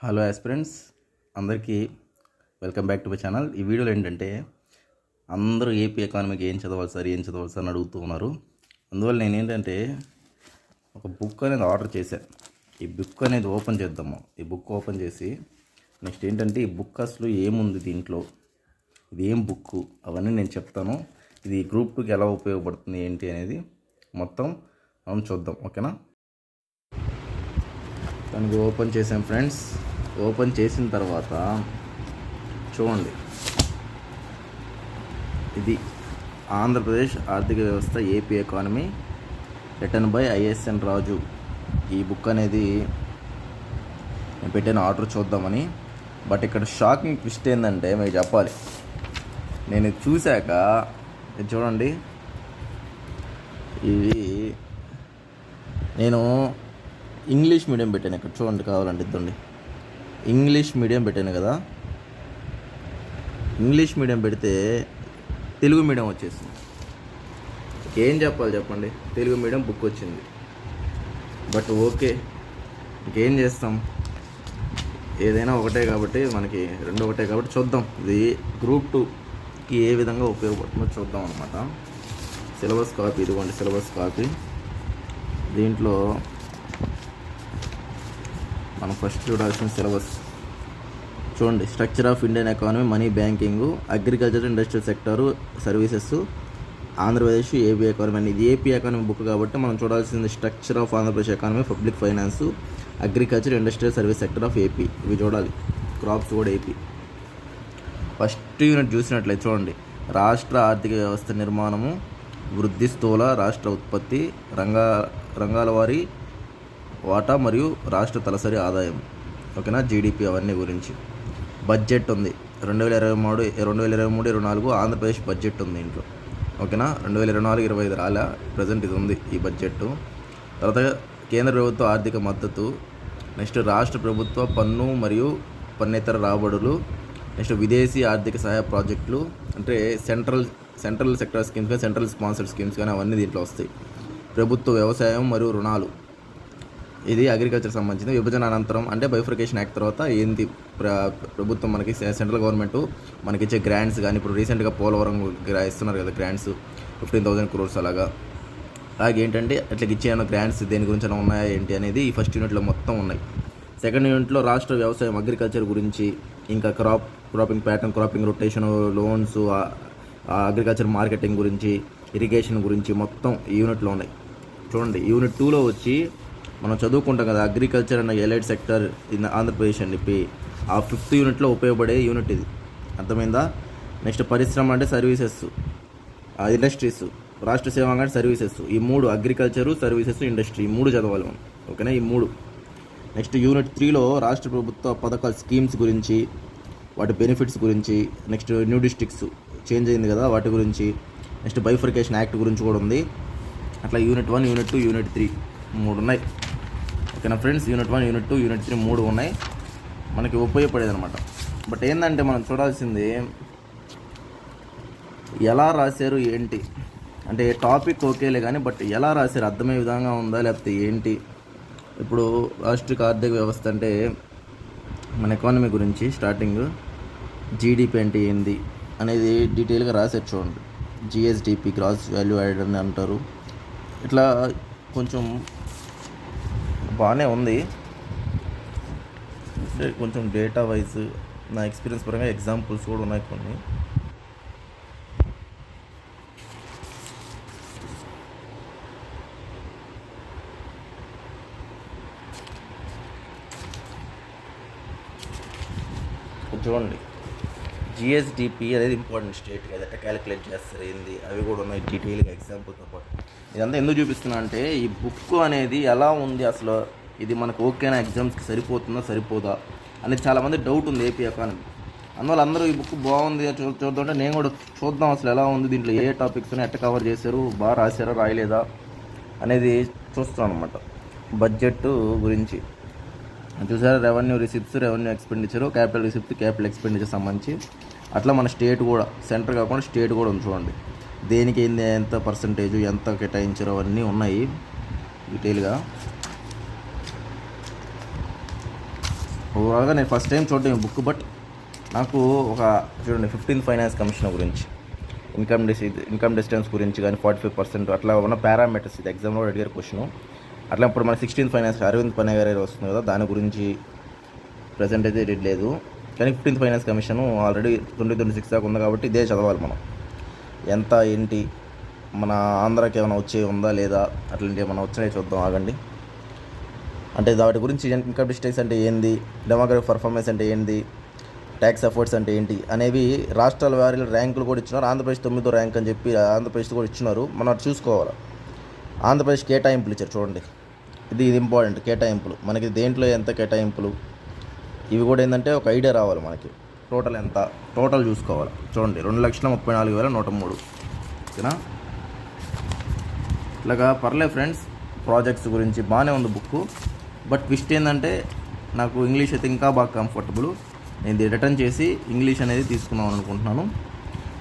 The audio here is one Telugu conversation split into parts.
హలో యాస్పిరెంట్స్ అందరికీ welcome back to my channel. ఈ వీడియోలో ఏంటంటే అందరూ ఏపీ ఎకానమీకి ఏం చదవాలి సార్ ఏం చదవాలి సార్ అని అడుగుతూ ఉన్నారు. అందువల్ల నేను ఏంటంటే ఒక బుక్ అనేది ఆర్డర్ చేశాను ఈ బుక్ అనేది ఓపెన్ చేద్దాము. ఈ బుక్ ఓపెన్ చేసి నెక్స్ట్ ఏంటంటే ఈ బుక్ అసలు ఏముంది దీంట్లో? ఇది ఏం బుక్? అవన్నీ నేను చెప్తాను. ఇది గ్రూప్ టూకి ఎలా ఉపయోగపడుతుంది ఏంటి అనేది మొత్తం మనం చూద్దాం. ఓకేనా? దానికి ఓపెన్ చేసాం ఫ్రెండ్స్. ఓపెన్ చేసిన తర్వాత చూడండి. ఇది ఆంధ్రప్రదేశ్ ఆర్థిక వ్యవస్థ AP economy written by ISN Raju. ఈ బుక్ అనేది నేను పెట్టిన ఆర్డర్ చూద్దామని. బట్ ఇక్కడ షాకింగ్ ట్విస్ట్ ఏంటంటే మీకు చెప్పాలి. నేను చూశాక ఇది చూడండి. ఇవి నేను ఇంగ్లీష్ మీడియం పెట్టాను ఇక్కడ. చూడండి కావాలంటే ఇద్దండి. ఇంగ్లీష్ మీడియం పెట్టాను కదా. ఇంగ్లీష్ మీడియం పెడితే తెలుగు మీడియం వచ్చేసింది ఏం చెప్పాలి చెప్పండి? తెలుగు మీడియం బుక్ వచ్చింది. బట్ ఓకే ఇంకేం చేస్తాం? ఏదైనా ఒకటే కాబట్టి మనకి రెండు ఒకటే కాబట్టి చూద్దాం. ఇది గ్రూప్ టూకి ఏ విధంగా ఉపయోగపడుతుందో చూద్దాం అనమాట సిలబస్ కాపీ ఇదిగోండి సిలబస్ కాపీ దీంట్లో మనం ఫస్ట్ చూడాల్సిన సిలబస్ చూడండి structure of Indian economy money banking agriculture industrial sector services Andhra Pradesh AP economy and ఇది ఏపీ ఎకానమీ బుక్ కాబట్టి మనం చూడాల్సింది structure of Andhra Pradesh economy public finance agriculture industrial service sector of AP ఇవి చూడాలి. క్రాప్స్ కూడా ఏపీ ఫస్ట్ యూనిట్ చూసినట్లయితే చూడండి. రాష్ట్ర ఆర్థిక వ్యవస్థ నిర్మాణము వృద్ధి స్థూల రాష్ట్ర ఉత్పత్తి రంగా రంగాల వారి వాటా మరియు రాష్ట్ర తలసరి ఆదాయం. ఓకేనా? జీడిపి అవన్నీ గురించి. బడ్జెట్ ఉంది. రెండు వేల ఇరవై మూడు రెండు వేల ఇరవై మూడు ఇరవై నాలుగు ఆంధ్రప్రదేశ్ బడ్జెట్ ఉంది ఇంట్లో. ఓకేనా? రెండు వేల ఇరవై నాలుగు ఇరవై ఐదు రాలా ప్రజెంట్ ఇది ఉంది ఈ బడ్జెట్ తర్వాత కేంద్ర ప్రభుత్వ ఆర్థిక మద్దతు. నెక్స్ట్ రాష్ట్ర ప్రభుత్వ పన్ను మరియు పన్నేతర రాబడులు. నెక్స్ట్ విదేశీ ఆర్థిక సహాయ ప్రాజెక్టులు. అంటే సెంట్రల్ సెంట్రల్ సెక్టర్ స్కీమ్స్ కానీ సెంట్రల్ స్పాన్సర్డ్ స్కీమ్స్ కానీ అవన్నీ దీంట్లో వస్తాయి. ప్రభుత్వ వ్యవసాయం మరియు రుణాలు. ఇది అగ్రికల్చర్ సంబంధించింది విభజన అనంతరం అంటే బైఫ్రికేషన్ యాక్ట్ తర్వాత ఏంది? ప్ర ప్రభుత్వం మనకి సెంట్రల్ గవర్నమెంట్ మనకి ఇచ్చే గ్రాంట్స్ కానీ ఇప్పుడు రీసెంట్గా పోలవరం ఇస్తున్నారు కదా గ్రాంట్స్ ఫిఫ్టీన్ థౌసండ్ క్రోర్స్ అలాగా. అలాగే ఏంటంటే అట్లా ఇచ్చే గ్రాంట్స్ దేని గురించి ఏమైనా ఉన్నాయా ఏంటి అనేది ఈ ఫస్ట్ యూనిట్లో మొత్తం ఉన్నాయి. సెకండ్ యూనిట్లో రాష్ట్ర వ్యవసాయం అగ్రికల్చర్ గురించి ఇంకా crop cropping pattern cropping rotation loans agriculture marketing గురించి ఇరిగేషన్ గురించి మొత్తం ఈ యూనిట్లో ఉన్నాయి. చూడండి యూనిట్ టూలో వచ్చి మనం చదువుకుంటాం కదా అగ్రికల్చర్ అన్న ఎలైట్ సెక్టర్ ఇన్ ఆంధ్రప్రదేశ్ అని చెప్పి ఆ ఫిఫ్త్ యూనిట్లో ఉపయోగపడే యూనిట్ ఇది. అర్థమైందా? నెక్స్ట్ పరిశ్రమ అంటే సర్వీసెస్ ఇండస్ట్రీస్ రాష్ట్ర సేవ అంటే సర్వీసెస్ ఈ మూడు అగ్రికల్చరు సర్వీసెస్ ఇండస్ట్రీ ఈ మూడు చదవాలి మనం ఓకేనా? ఈ మూడు. నెక్స్ట్ యూనిట్ త్రీలో రాష్ట్ర ప్రభుత్వ పథకాల స్కీమ్స్ గురించి వాటి బెనిఫిట్స్ గురించి నెక్స్ట్ న్యూ డిస్ట్రిక్ట్స్ చేంజ్ అయింది కదా వాటి గురించి నెక్స్ట్ బైఫర్కేషన్ యాక్ట్ గురించి కూడా ఉంది. అట్లా unit one unit two unit three మూడు ఉన్నాయి. ఓకేనా friends? Unit one unit two unit three మూడు ఉన్నాయి. మనకి ఉపయోగపడేది అనమాట బట్ ఏంటంటే మనం చూడాల్సింది ఎలా రాశారు ఏంటి? అంటే టాపిక్ ఓకేలే కానీ బట్ ఎలా రాశారు? అర్థమయ్యే విధంగా ఉందా లేకపోతే ఏంటి? ఇప్పుడు రాష్ట్రీయ ఆర్థిక వ్యవస్థ అంటే మన ఎకానమీ గురించి స్టార్టింగ్ జీడిపి అంటే ఏంది అనేది డీటెయిల్గా రాశారు చూడండి. జిఎస్డిపి గ్రాస్ వాల్యూ యాడ్ అని అంటారు. ఇట్లా కొంచెం బాగానే ఉంది. అంటే కొంచెం డేటా వైజ్ నా ఎక్స్పీరియన్స్ పరంగా ఎగ్జాంపుల్స్ కూడా ఉన్నాయి కొన్ని. చూడండి. జిఎస్డిపి అనేది ఇంపార్టెంట్ స్టేట్ కదా. ఎట్లా క్యాలిక్యులేట్ చేస్తారు ఏంది? అవి కూడా ఉన్నాయి. డీటెయిల్గా ఎగ్జాంపుల్తో పాటు. ఇదంతా ఎందుకు చూపిస్తున్నా అంటే ఈ బుక్ అనేది ఎలా ఉంది అసలు? ఇది మనకు ఓకేనా ఎగ్జామ్స్కి సరిపోతుందా సరిపోదా? అనేది చాలామంది డౌట్ ఉంది ఏపీ ఎకానమీ. అందువల్ల అందరూ ఈ బుక్ బాగుంది చూ చూద్దామంటే నేను కూడా చూద్దాం అసలు ఎలా ఉంది దీంట్లో ఏ టాపిక్స్ ఎట్లా కవర్ చేశారు బాగా రాశారా రాయలేదా అనేది చూస్తాను అనమాట బడ్జెట్ గురించి. చూసారా revenue receipts revenue expenditure capital receipt capital expenditure సంబంధించి. అట్లా మన స్టేట్ కూడా సెంటర్ కాకుండా స్టేట్ కూడా ఉంది చూడండి. దేనికి ఏంది ఎంత పర్సంటేజ్ ఎంత కేటాయించారు అవన్నీ ఉన్నాయి డీటెయిల్గా. ఓవరాల్గా నేను ఫస్ట్ టైం చూడడం ఈ బుక్ బట్ నాకు ఒక చూడండి ఫిఫ్టీన్త్ ఫైనాన్స్ కమిషన్ గురించి ఇన్కమ్ డిస్ ఇన్కమ్ డిస్టెన్స్ గురించి కానీ ఫార్టీ ఫైవ్ పర్సెంట్ అట్లా ఉన్న పారామీటర్స్ ఇది ఎగ్జామ్లో అడిగారు క్వశ్చన్ అట్లా ఇప్పుడు మన సిక్స్టీన్త్ ఫైనాన్స్ అరవింద్ పనే గారు వస్తుంది కదా దాని గురించి ప్రజెంట్ అయితే ఇది లేదు. కానీ fifteenth finance commission already twenty twenty six దాకా ఉంది కాబట్టి ఇదే చదవాలి మనం. ఎంత ఏంటి మన ఆంధ్రాకి ఏమైనా వచ్చే ఉందా లేదా అట్లాంటివి ఏమైనా వచ్చినాయి చూద్దాం ఆగండి. అంటే వాటి గురించి ఇన్కమ్ డిస్టెన్స్ అంటే ఏంది డెమోగ్రఫీ పర్ఫార్మెన్స్ అంటే ఏంది ట్యాక్స్ ఎఫర్ట్స్ అంటే ఏంటి అనేవి రాష్ట్రాల వారిలో ర్యాంకులు కూడా ఇచ్చినారు. ఆంధ్రప్రదేశ్ తొమ్మిదో ర్యాంక్ అని చెప్పి ఆంధ్రప్రదేశ్ కూడా ఇచ్చినారు. మనం అది చూసుకోవాలి. ఆంధ్రప్రదేశ్ కేటాయింపులు ఇచ్చారు చూడండి. ఇది ఇది ఇంపార్టెంట్ కేటాయింపులు. మనకి దేంట్లో ఎంత కేటాయింపులు? ఇవి కూడా ఏంటంటే ఒక ఐడియా రావాలి మనకి. టోటల్ ఎంత? టోటల్ చూసుకోవాలి. చూడండి రెండు లక్షల ముప్పై నాలుగు వేల నూట మూడు. ఓకేనా? ఇలాగా పర్లే ఫ్రెండ్స్ ప్రాజెక్ట్స్ గురించి బాగానే ఉంది బుక్ బట్ ట్విస్ట్ ఏంటంటే నాకు ఇంగ్లీష్ అయితే ఇంకా బాగా కంఫర్టబుల్. నేను ఇది రిటర్న్ చేసి ఇంగ్లీష్ అనేది తీసుకుందాం అనుకుంటున్నాను.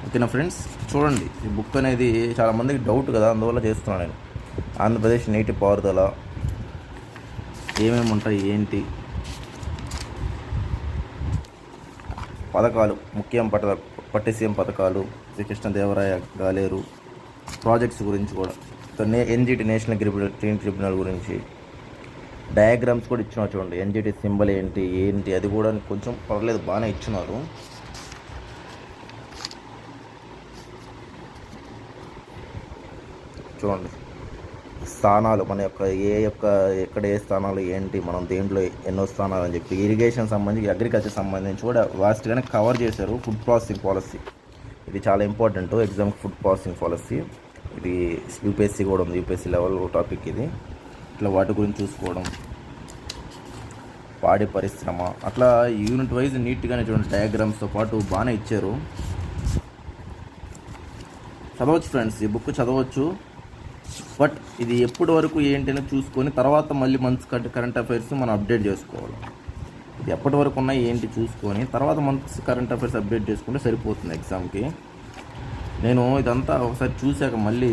ఓకేనా ఫ్రెండ్స్? చూడండి ఈ బుక్ అనేది చాలా మందికి డౌట్ కదా అందువల్ల చేస్తున్నాను నేను. ఆంధ్రప్రదేశ్ నీటి పారుదల ఏమేమి ఉంటాయి ఏంటి? పథకాలు ముఖ్యం పట పట్టిసీఎం పథకాలు శ్రీకృష్ణదేవరాయ గాలేరు ప్రాజెక్ట్స్ గురించి కూడా. నే ఎన్జిటి నేషనల్ ట్రైన్ ట్రిబ్యునల్ గురించి డయాగ్రామ్స్ కూడా ఇచ్చినారు చూడండి. ఎన్జిటి సింబల్ ఏంటి ఏంటి అది కూడా కొంచెం పర్లేదు బాగానే ఇచ్చినారు. చూడండి. స్థానాలు మన యొక్క ఏ యొక్క ఎక్కడ ఏ స్థానాలు ఏంటి మనం దేంట్లో ఎన్నో స్థానాలు అని చెప్పి ఇరిగేషన్ సంబంధించి అగ్రికల్చర్ సంబంధించి కూడా వాస్ట్గానే కవర్ చేశారు ఫుడ్ ప్రాసెసింగ్ పాలసీ ఇది చాలా important exam food processing policy ఇది యూపీఎస్సీ కూడా ఉంది. యూపీఎస్సీ లెవెల్ టాపిక్ ఇది. ఇట్లా వాటి గురించి చూసుకోవడం. పాడి పరిశ్రమ. అట్లా యూనిట్ వైజ్ నీట్గానే చూడండి డయాగ్రామ్స్తో పాటు బాగానే ఇచ్చారు. చదవచ్చు ఫ్రెండ్స్ ఈ బుక్ చదవచ్చు. బట్ ఇది ఎప్పటి వరకు ఏంటి అని చూసుకొని తర్వాత మళ్ళీ మంత్స్ కరెంట్ అఫైర్స్ మనం అప్డేట్ చేసుకోవాలి. ఇది ఎప్పటి వరకు ఉన్నాయి ఏంటి చూసుకొని తర్వాత మంత్స్ కరెంట్ అఫైర్స్ అప్డేట్ చేసుకుంటే సరిపోతుంది ఎగ్జామ్కి నేను ఇదంతా ఒకసారి చూశాక మళ్ళీ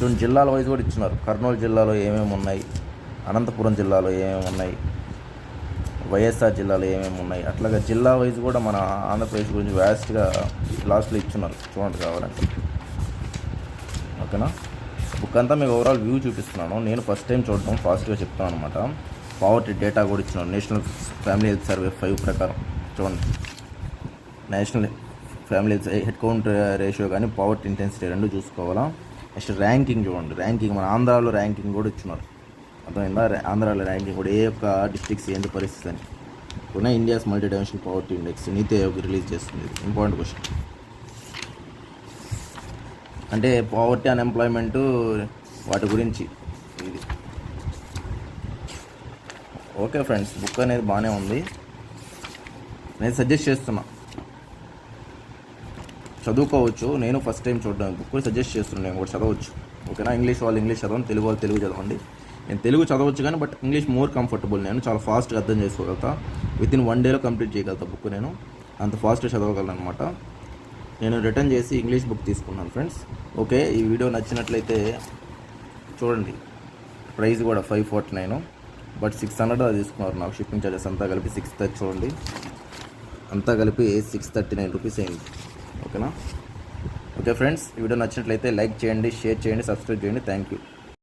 రెండు జిల్లాల వైజ్ కూడా ఇచ్చినారు. కర్నూలు జిల్లాలో ఏమేమి ఉన్నాయి? అనంతపురం జిల్లాలో ఏమేమి ఉన్నాయి? వైఎస్ఆర్ జిల్లాలో ఏమేమి ఉన్నాయి? అట్లాగా జిల్లా వైజ్ కూడా మన ఆంధ్రప్రదేశ్ గురించి వ్యాస్ట్గా లాస్ట్లో ఇచ్చున్నారు చూడండి కావాలంటే. ఓకేనా? బుక్ అంతా మీకు ఓవరాల్ వ్యూ చూపిస్తున్నాను. నేను ఫస్ట్ టైం చూడడం ఫాస్ట్గా చెప్తాను అనమాట పావర్టీ డేటా కూడా ఇచ్చినాను. National family health survey five ప్రకారం. చూడండి. National family head count ratio కానీ పవర్టీ ఇంటెన్సిటీ రెండు చూసుకోవాలా. నెక్స్ట్ ర్యాంకింగ్ చూడండి. ర్యాంకింగ్ మన ఆంధ్రాలో ర్యాంకింగ్ కూడా ఇచ్చినారు. అర్థమైందా? ఆంధ్రాలో ర్యాంకింగ్ కూడా ఏ యొక్క డిస్ట్రిక్ట్స్ ఏంటి పరిస్థితి అని. కూడా India's multi dimensional poverty index NITI Aayog release చేస్తుంది. ఇంపార్టెంట్ క్వశ్చన్ అంటే పావర్టీ అన్ఎంప్లాయ్మెంట్ వాటి గురించి ఇది. ఓకే ఫ్రెండ్స్ బుక్ అనేది బాగానే ఉంది. నేను సజెస్ట్ చేస్తున్నా. చదువుకోవచ్చు. నేను ఫస్ట్ టైం చూడడం బుక్ సజెస్ట్ చేస్తున్నాను నేను కూడా చదవచ్చు. ఓకేనా ఇంగ్లీష్ వాళ్ళు ఇంగ్లీష్ చదవండి తెలుగు వాళ్ళు తెలుగు చదవండి. నేను తెలుగు చదవచ్చు కానీ బట్ ఇంగ్లీష్ మోర్ కంఫర్టబుల్ నేను చాలా ఫాస్ట్గా అర్థం చేసుకోగలుగుతా. విత్ ఇన్ వన్ డేలో కంప్లీట్ చేయగలుగుతా బుక్ నేను. అంత ఫాస్ట్గా చదవగలను అనమాట నేను రిటర్న్ చేసి ఇంగ్లీష్ బుక్ తీసుకున్నాను ఫ్రెండ్స్ ఓకే ఈ వీడియో నచ్చినట్లయితే చూడండి. ప్రైస్ కూడా five forty nine but six hundred అది తీసుకున్నారు. నాకు షిప్పింగ్ ఛార్జెస్ అంతా కలిపి సిక్స్ థర్టీ చూడండి. అంతా కలిపి సిక్స్ థర్టీ నైన్ రూపీస్ అయింది. ఓకేనా ఓకే ఫ్రెండ్స్ వీడియో నచ్చినట్లయితే లైక్ చేయండి షేర్ చేయండి సబ్స్క్రైబ్ చేయండి. Thank you